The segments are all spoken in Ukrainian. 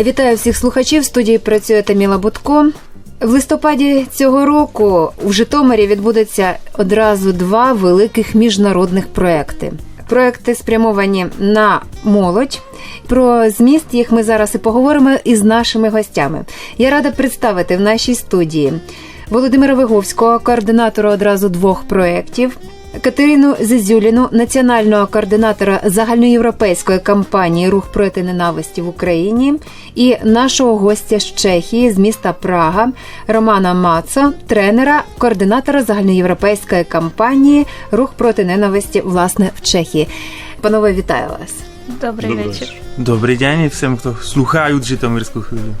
Вітаю всіх слухачів. В студії працює Таміла Будко. В листопаді цього року у Житомирі відбудеться одразу два великих міжнародних проекти. Проекти спрямовані на молодь. Про зміст їх ми зараз і поговоримо із нашими гостями. Я рада представити в нашій студії Володимира Виговського, координатора одразу двох проєктів, Катерину Зизюліну, національного координатора загальноєвропейської кампанії Рух проти ненависті в Україні, і нашого гостя з Чехії з міста Прага Романа Мацо, тренера, координатора загальноєвропейської кампанії Рух проти ненависті власне в Чехії. Панове, вітаю вас. Добрий Добрий вечір. Добрий день і всім, хто слухають Житомирську хвилю.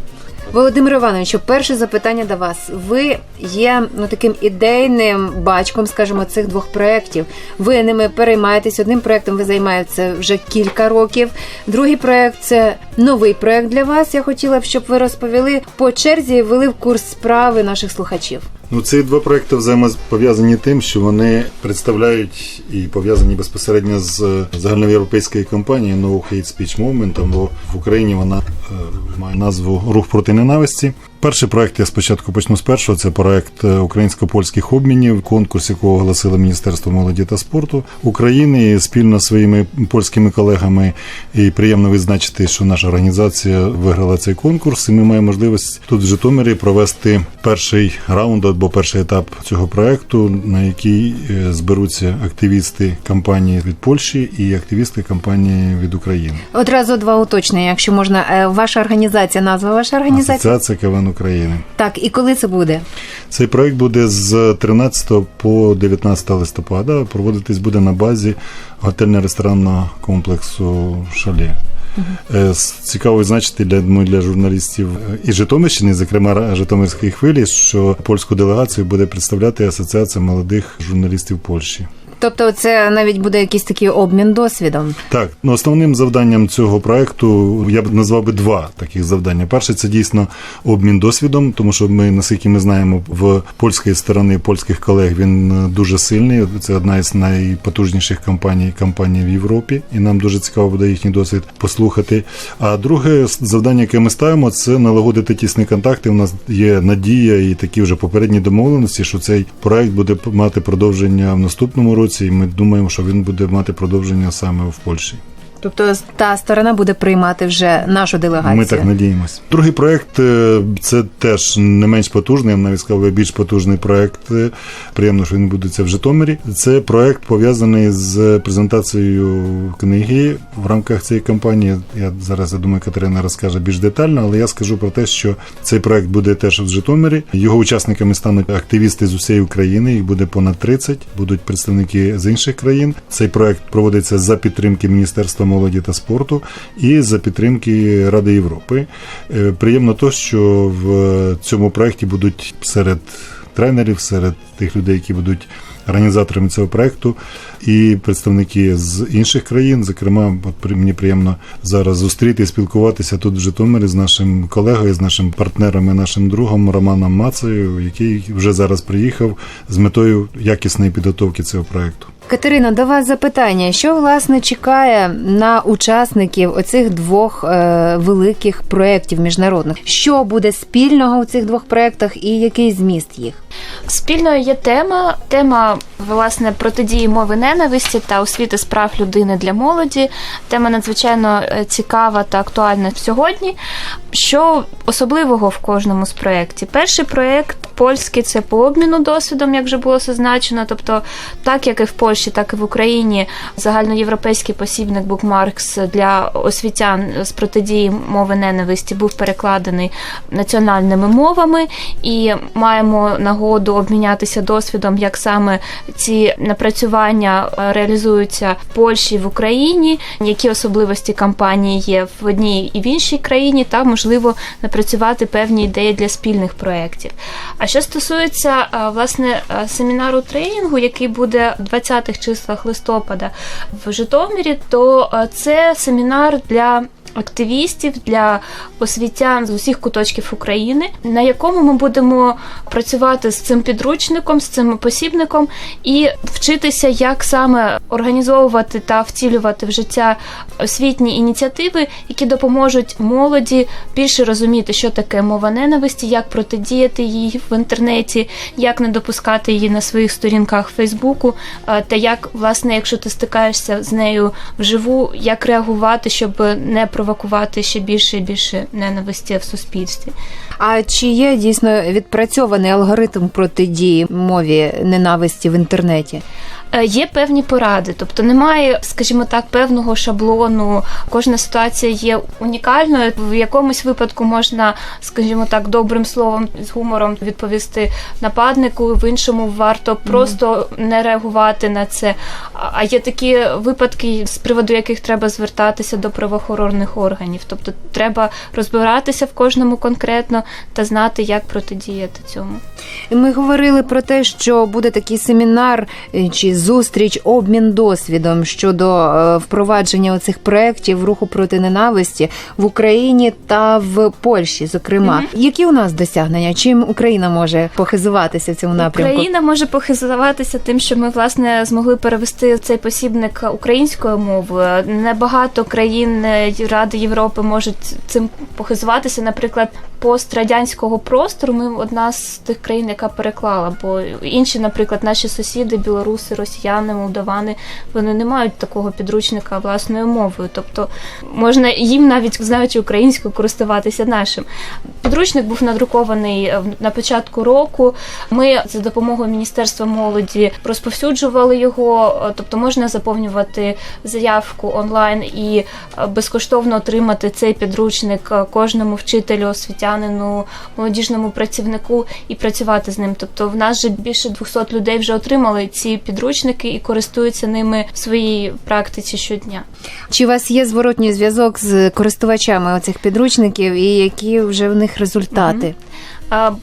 Володимир Івановичу, перше запитання до вас. Ви є ну таким ідейним батьком, скажімо, цих двох проєктів. Ви ними переймаєтесь. Одним проєктом ви займаєтеся вже кілька років. Другий проєкт це новий проєкт для вас. Я хотіла б, щоб ви розповіли по черзі і ввели в курс справи наших слухачів. Ну, ці два проекти взаємопов'язані тим, що вони представляють і пов'язані безпосередньо з загальноєвропейською кампанією No Hate Speech Movement, або в Україні вона е, має назву Рух проти ненависті. Перший проект я спочатку почну з першого. Це проект е, українсько-польських обмінів, конкурс, якого оголосило Міністерство молоді та спорту України І спільно зі своїми польськими колегами. І приємно відзначити, що наша організація виграла цей конкурс, і ми маємо можливість тут в Житомирі провести перший раунд або перший етап цього проекту, на який е, зберуться активісти кампанії від Польщі і активісти кампанії від України. Одразу два уточнення, якщо можна. Е, Ваша організація, назва ваша організація? Асоціація КВН України. Так, і коли це буде? Цей проект буде з 13 по 19 листопада. Проводитись буде на базі готельно-ресторанного комплексу Шале. С- Цікаво відзначити для, ну, для журналістів е, і Житомирщини, зокрема Житомирської хвилі, що польську делегацію буде представляти Асоціація молодих журналістів Польщі. Тобто, це навіть буде якийсь такий обмін досвідом. Так, ну основним завданням цього проекту я б назвав би два таких завдання. Перше, це дійсно обмін досвідом, тому що ми, наскільки ми знаємо, в польської сторони польських колег він е, дуже сильний. Це одна із найпотужніших компаній компаній в Європі, і нам дуже цікаво буде їхній досвід послухати. А друге завдання, яке ми ставимо, це налагодити тісні контакти. У нас є надія і такі вже попередні домовленості, що цей проект буде мати продовження в наступному році. І ми думаємо, що він буде мати продовження саме в Польщі. Тобто та сторона буде приймати вже нашу делегацію. Ми так надіємося. Другий проект е, це теж не менш потужний, я навіть сказав, більш потужний проект. Е, Приємно, що він буде в Житомирі. Це проект пов'язаний з презентацією книги в рамках цієї кампанії. Я зараз я думаю, Катерина розкаже більш детально, але я скажу про те, що цей проект буде теж в Житомирі. Його учасниками стануть активісти з усієї України. Їх буде понад 30, будуть представники з інших країн. Цей проект проводиться за підтримки Міністерства молоді та спорту і за підтримки Ради Європи. Е, Приємно то, що в цьому проекті будуть серед тренерів, серед тих людей, які будуть організаторами цього проекту, і представники з інших країн. Зокрема, от мені приємно зараз зустріти і спілкуватися тут в Житомирі з нашим колегою, з нашим партнером і нашим другом Романом Мацею, який вже зараз приїхав з метою якісної підготовки цього проекту. Катерина, до вас запитання: що власне чекає на учасників оцих двох е, великих проєктів міжнародних? Що буде спільного у цих двох проєктах і який зміст їх? Спільною є тема. Тема власне протидії мови ненависті та освіти справ людини для молоді. Тема надзвичайно е, цікава та актуальна сьогодні. Що особливого в кожному з проєктів? Перший проєкт польський це по обміну досвідом, як вже було зазначено. Тобто, так як і в Польщі, так і в Україні загальноєвропейський посібник Букмаркс для освітян з протидії мови ненависті був перекладений національними мовами, і маємо нагоду обмінятися досвідом, як саме ці напрацювання е, реалізуються в Польщі в Україні, які особливості кампанії є в одній і в іншій країні, та можливо напрацювати певні ідеї для спільних проєктів. А що стосується е, власне е, семінару тренінгу, який буде в 20-х числах листопада. В Житомирі, то е, це семінар для активістів, для освітян з усіх куточків України, на якому ми будемо працювати з цим підручником, з цим посібником і вчитися, як саме організовувати та втілювати в життя освітні ініціативи, які допоможуть молоді більше розуміти, що таке мова ненависті, як протидіяти їй в інтернеті, як не допускати її на своїх сторінках Фейсбуку, е, та як, власне, якщо ти стикаєшся з нею вживу, як реагувати, щоб не провокувати ще більше і більше ненависті в суспільстві. А чи є дійсно відпрацьований алгоритм протидії мові ненависті в інтернеті? Е, Є певні поради, тобто немає, скажімо так, певного шаблону. Кожна ситуація є унікальною. В якомусь випадку можна, скажімо так, добрим словом з гумором відповісти нападнику. В іншому варто просто не реагувати на це. А а є такі випадки, з приводу яких треба звертатися до правоохоронних органів. Тобто треба розбиратися в кожному конкретно та знати, як протидіяти цьому. Ми говорили про те, що буде такий семінар е, чи зустріч, обмін досвідом щодо е, впровадження оцих проєктів руху проти ненависті в Україні та в Польщі. Зокрема, які у нас досягнення? Чим Україна може похизуватися в цьому напрямку? Україна може похизуватися тим, що ми власне змогли перевести цей посібник українською мовою. Небагато країн е, Ради Європи можуть цим похизуватися. Наприклад, пострадянського простору ми одна з тих країн, яка переклала. Бо інші, наприклад, наші сусіди, білоруси, росіяни, молдавани, вони не мають такого підручника власною мовою. Тобто можна їм навіть знаючи українську користуватися нашим. Підручник був надрукований е, на початку року. Ми за допомогою Міністерства молоді розповсюджували його, е, тобто можна заповнювати заявку онлайн і е, безкоштовно отримати цей підручник кожному вчителю, освітянину, молодіжному працівнику і працювати з ним. Тобто, в нас же більше 200 людей вже отримали ці підручники і користуються ними в своїй практиці щодня. Чи у вас є зворотній зв'язок з користувачами оцих підручників, і які вже в них результати? А,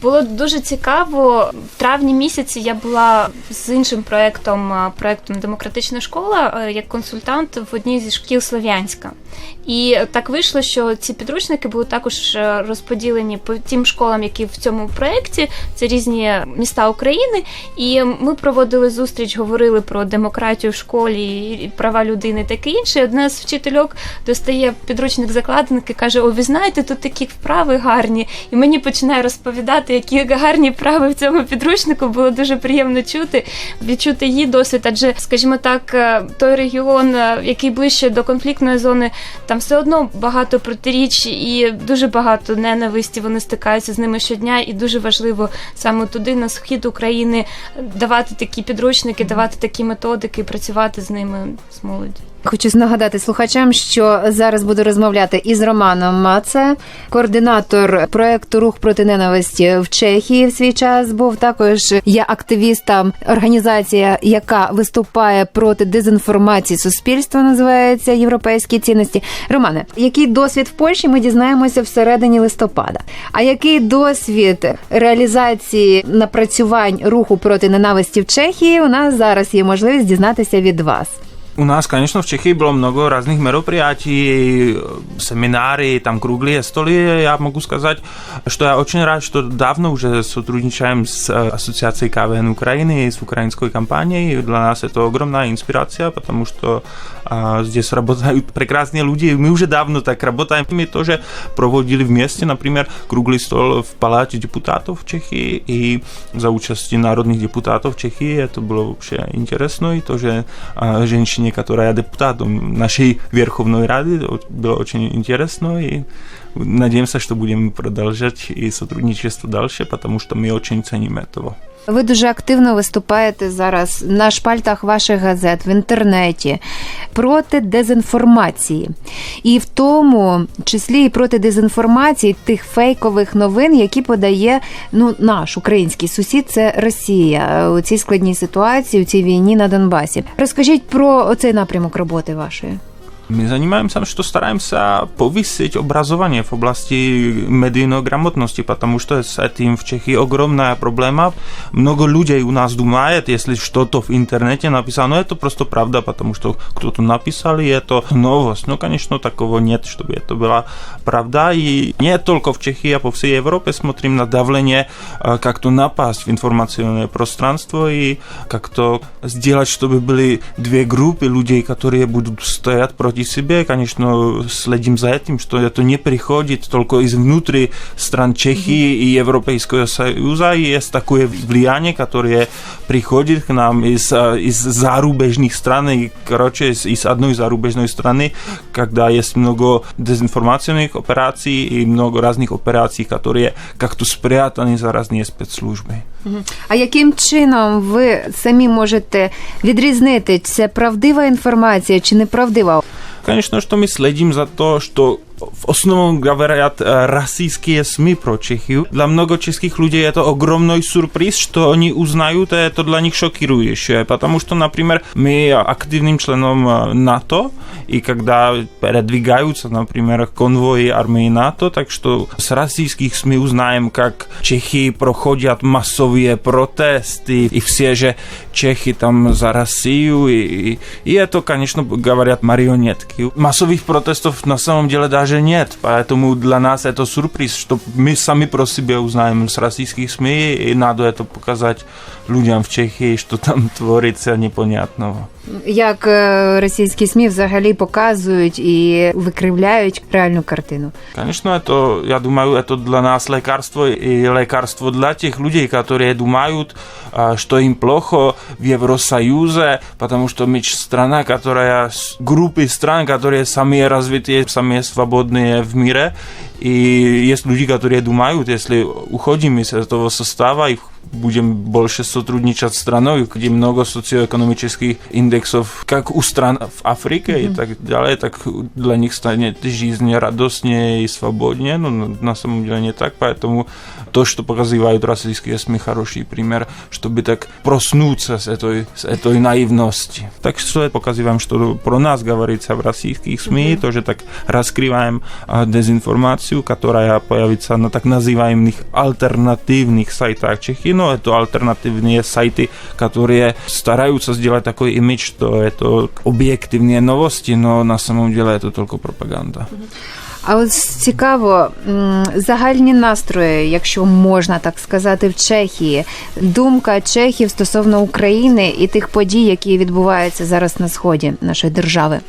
Було дуже цікаво. В травні місяці я була з іншим проектом, проектом Демократична школа як консультант в одній зі шкіл Слов'янська. І так вийшло, що ці підручники були також е, розподілені по тим школам, які в цьому проєкті. Це різні міста України. І ми проводили зустріч, говорили про демократію в школі, права людини, таке інше. Одна з вчительок достає підручник закладинки, каже: О, ви знаєте, тут такі вправи гарні. І мені починає розповідати, які гарні вправи в цьому підручнику. Було дуже приємно чути, відчути її досвід. Адже, скажімо так, е, той регіон, е, який ближче до конфліктної зони, там все одно багато протиріч і дуже багато ненависті. Вони стикаються з ними щодня, і дуже важливо саме туди, на схід України, давати такі підручники, давати такі методики, працювати з ними з молоді. Хочу нагадати слухачам, що зараз буду розмовляти із Романом Маце, координатор проекту Рух проти ненависті в Чехії в свій час був. Також є активістом організація, яка виступає проти дезінформації суспільства, називається Європейські цінності. Романе, який досвід в Польщі ми дізнаємося всередині листопада. А який досвід реалізації напрацювань руху проти ненависті в Чехії? У нас зараз є можливість дізнатися від вас. U nás, конечно, v Čechy bylo mnoho různých мероприятий, семинары, там круглые столи, я могу сказать, что я очень рад, что давно уже сотрудничаем с э, Ассоциацией КВН Украины и с украинской компанией. Для нас это огромная инспирация, потому что а, здесь работают прекрасные люди. Мы уже давно так работаем. Мы тоже проводили вместе, например, круглый стол в Палате депутатов Чехии и за участие народных депутатов Чехии. Это было вообще интересно. И тоже а, женщине, которая депутатом нашей Верховной Рады, было очень интересно. И надеемся, что будем продолжать и сотрудничество дальше, потому что мы очень ценим этого. Ви дуже активно виступаєте зараз на шпальтах ваших газет в інтернеті проти дезінформації, і в тому числі і проти дезінформації тих фейкових новин, які подає ну наш український сусід, це Росія у цій складній ситуації, у цій війні на Донбасі. Розкажіть про оцей напрямок роботи вашої. My занимаемся, что стараемся повысить образование в области медийной грамотности, потому что с этим в Чехии огромная проблема. Много людей у нас думает, если что-то в интернете написано, это просто правда, потому что кто-то написал, и это новость. Но, конечно, такого нет, чтобы это была правда. И не только в Чехии, а по всей Европе смотрим на давление, э, как-то напасть в информационное пространство и как-то сделать, чтобы были две группы людей, которые будут стоять против себя. И, конечно, следим за этим, что это не приходит только из внутри стран Чехии и Европейского Союза. И есть такое влияние, которое приходит к нам из, э, из зарубежных стран, и, короче, из, из одной зарубежной страны, когда есть много дезинформационных операций и много разных операций, которые как-то спрятаны за разные спецслужбы. А яким чином ви самі можете відрізнити, це правдива інформація чи неправдива? Конечно, что мы следим за то, что в основном говорят э, российские СМИ про Чехию. Для много чешских людей это огромный сюрприз, что они узнают, и это для них шокирующее, потому что, например, мы активным членом э, НАТО, и когда передвигаются, например, конвои армии НАТО, так что с российских СМИ узнаем, как Чехии проходят массовые протесты, и все же Чехи там за Россию, и, и это, конечно, говорят марионетки. Массовых протестов на самом деле даже нет, поэтому для нас это сюрприз, что мы сами про себя узнаем с российских СМИ, и надо это показать людям в Чехии, что там творится непонятного. Як е, російські СМІ взагалі показують і викривляють реальну картину? Конечно, это, я думаю, это для нас лекарство и лекарство для тех людей, которые думают, а, что им плохо в Евросоюзе, потому что мы страна, которая, с- группы стран, которые самые развитые, самые свободные в мире, и есть люди, которые думают, если уходим из этого состава и будем больше сотрудничать с страной, где много социоэкономических индексов, как у стран в Африке и так далее, так для них станет жизнь радостнее и свободнее. Но на- на самом деле не так, поэтому то, что показывают российские СМИ, хороший пример, чтобы так проснуться с этой, с этой наивности. Так что показываем, что про нас говорится в российских СМИ, тоже так раскрываем а, дезинформацию, которая появится на так называемых альтернативных сайтах Чехии, но это альтернативные сайты, которые стараются сделать такой имидж, что это объективные новости, но на самом деле это только пропаганда. А от цікаво, м, загальні настрої, якщо можна так сказати, в Чехії, думка чехів стосовно України і тих подій, які відбуваються зараз на сході нашої держави.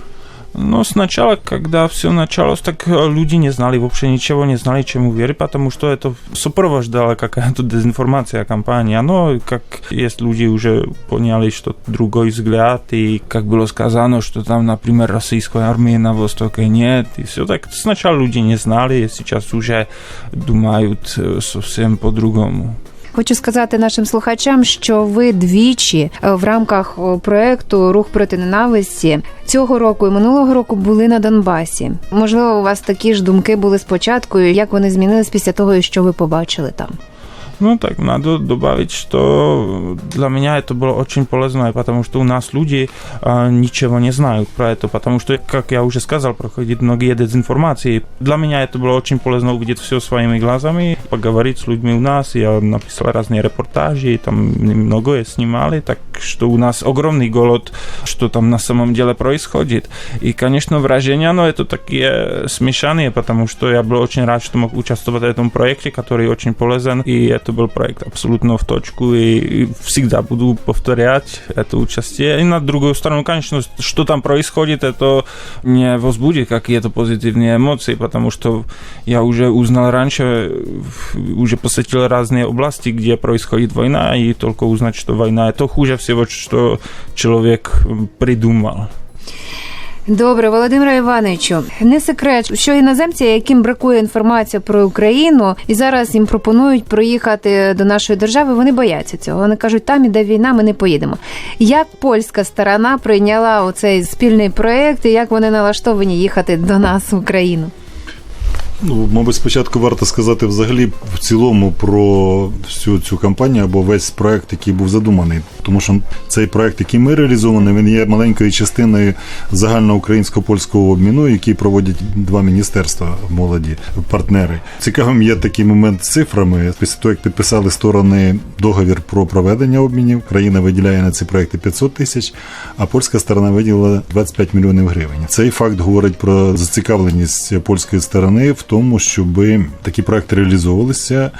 Но сначала, когда все началось, так э, люди не знали, вообще ничего не знали, чему верить, потому что это сопровождала какая-то дезинформация компания. Но как есть люди уже поняли, что другой взгляд, и как было сказано, что там, например, российской армии на Востоке нет, и все так. Сначала люди не знали, сейчас уже думают э, совсем по-другому. Хочу сказати нашим слухачам, що ви двічі е, в рамках проекту Рух проти ненависті цього року і минулого року були на Донбасі. Можливо, у вас такі ж думки були спочатку, як вони змінились після того, що ви побачили там. Ну так, надо добавить, что для меня это было очень полезно, потому что у нас люди а, ничего не знают про это, потому что, как я уже сказал, проходит многие дезинформации. Для меня это было очень полезно увидеть все своими глазами, поговорить с людьми у нас. Я написал разные репортажи, там многое снимали, так что у нас огромный голод, что там на самом деле происходит. И, конечно, вражения, но это такие смешанные, потому что я был очень рад, что мог участвовать в этом проекте, который очень полезен, и это был проект абсолютно в точку, и, и всегда буду повторять это участие. И на другую сторону, конечно, что там происходит, это не возбудит какие-то позитивные эмоции, потому что я уже узнал раньше, уже посетил разные области, где происходит война, и только узнать, что война это хуже всего, что человек придумал. Добре, Володимире Івановичу, не секрет, що іноземці, яким бракує інформація про Україну, і зараз їм пропонують проїхати до нашої держави, вони бояться цього. Вони кажуть, там іде війна, ми не поїдемо. Як польська сторона прийняла оцей спільний проект, і як вони налаштовані їхати до нас в Україну? Ну, мабуть, спочатку варто сказати взагалі в цілому про всю цю кампанію або весь проект, який був задуманий. Тому що цей проект, який ми реалізований, він є маленькою частиною загальноукраїнсько польського обміну, який проводять два міністерства молоді, партнери. Цікавим є такий момент з цифрами. Після того, як підписали сторони договір про проведення обмінів, країна виділяє на ці проекти 500 тисяч, а польська сторона виділила 25 мільйонів гривень. Цей факт говорить про зацікавленість польської сторони в тому, щоб такі проекти реалізовувалися.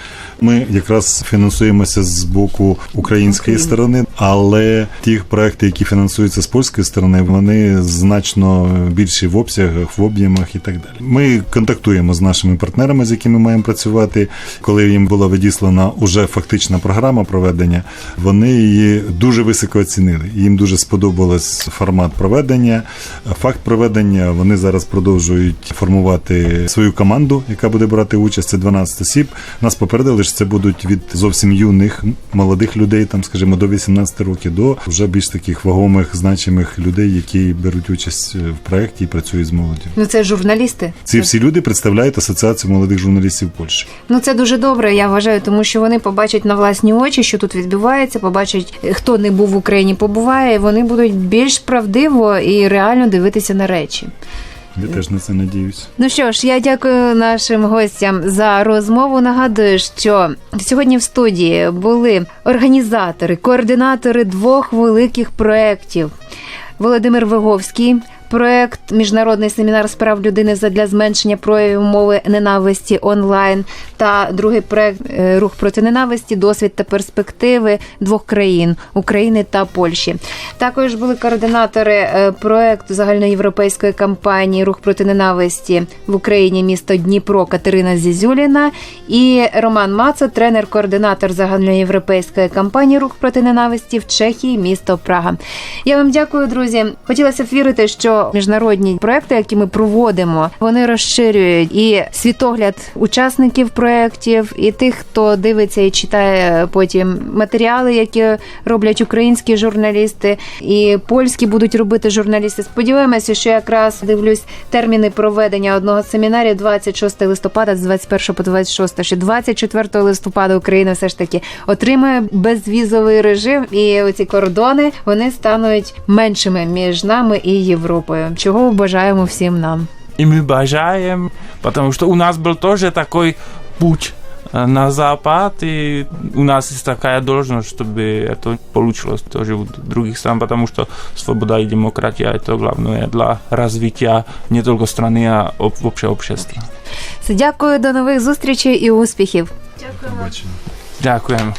Ми якраз фінансуємося з боку української сторони, але ті проекти, які фінансуються з польської сторони, вони значно більші в обсягах, в об'ємах і так далі. Ми контактуємо з нашими партнерами, з якими маємо працювати. Коли їм була видіслана уже фактична програма проведення, вони її дуже високо оцінили. Їм дуже сподобалось формат проведення, факт проведення. Вони зараз продовжують формувати свою команду, яка буде брати участь. Це 12 осіб. Нас попередили, що це будуть від зовсім юних молодих людей, там, скажімо, до 18 років, до вже більш таких вагомих, значимих людей, які беруть участь в проєкті і працюють з молоддю. Ну це журналісти. Ці всі люди представляють асоціацію молодих журналістів Польщі. Ну це дуже добре, я вважаю, тому що вони побачать на власні очі, що тут відбувається, побачать, хто не був в Україні, побуває. і Вони будуть більш правдиво і реально дивитися на речі. Я теж на це надіюсь. Ну що ж, я дякую нашим гостям за розмову. Нагадую, що сьогодні в студії були організатори, координатори двох великих проєктів. Володимир Виговський, проект Міжнародний семінар з прав людини задля зменшення проявів мови ненависті онлайн та другий проект е, Рух проти ненависті, досвід та перспективи двох країн України та Польщі. Також були координатори е, проекту загальноєвропейської кампанії Рух проти ненависті в Україні місто Дніпро Катерина Зізюліна і Роман Мацо, тренер-координатор загальноєвропейської кампанії Рух проти ненависті в Чехії, місто Прага. Я вам дякую, друзі. Хотілося б вірити, що міжнародні проекти, які ми проводимо, вони розширюють і світогляд учасників проєктів, і тих, хто дивиться і читає потім матеріали, які роблять українські журналісти, і польські будуть робити журналісти. Сподіваємося, що якраз дивлюсь терміни проведення одного семінарів 26 листопада з 21 по 26, що 24 листопада Україна все ж таки отримає безвізовий режим, і оці кордони вони стануть меншими між нами і Європою. Чого бажаємо всім нам. И мы бажаем, потому что у нас был тоже такой путь э, на Запад, и у нас есть такая должность, чтобы это получилось тоже у других стран, потому что свобода и демократия это главное для развития не только страны, а об- вообще общества. Все, Дякую, до нових зустрічей і успіхів. Побачимо. Дякуємо.